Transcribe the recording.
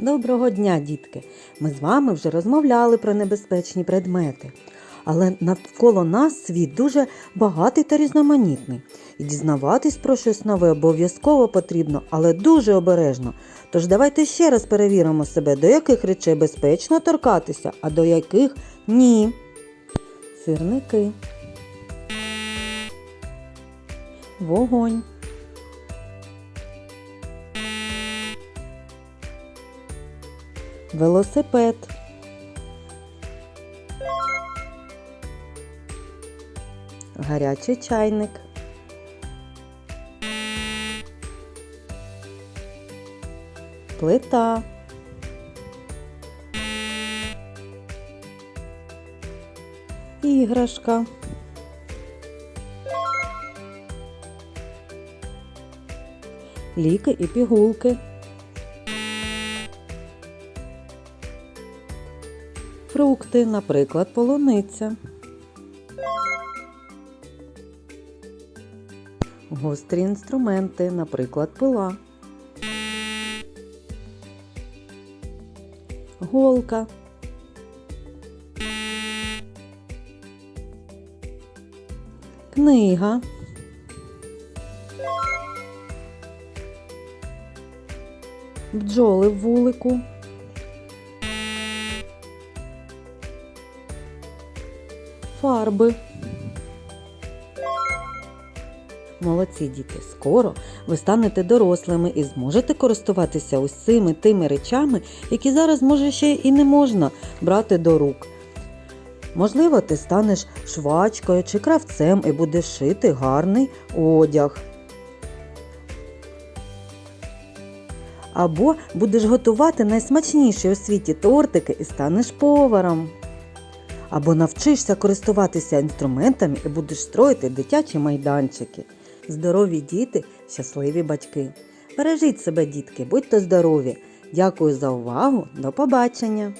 Доброго дня, дітки! Ми з вами вже розмовляли про небезпечні предмети. Але навколо нас світ дуже багатий та різноманітний. І дізнаватись про щось нове обов'язково потрібно, але дуже обережно. Тож давайте ще раз перевіримо себе, до яких речей безпечно торкатися, а до яких ні. Сирники. Вогонь. Велосипед. Гарячий чайник. Плита. Іграшка. Ліки і пігулки. Фрукти, наприклад, полуниця. Гострі інструменти, наприклад, пила. Голка. Книга. Бджоли в вулику. Фарби. Молодці діти, скоро ви станете дорослими і зможете користуватися усіми тими речами, які зараз може ще і не можна брати до рук. Можливо, ти станеш швачкою чи кравцем і будеш шити гарний одяг. Або будеш готувати найсмачніші у світі тортики і станеш поваром. Або навчишся користуватися інструментами і будеш строїти дитячі майданчики. Здорові діти, щасливі батьки. Бережіть себе, дітки, будьте здорові! Дякую за увагу. До побачення!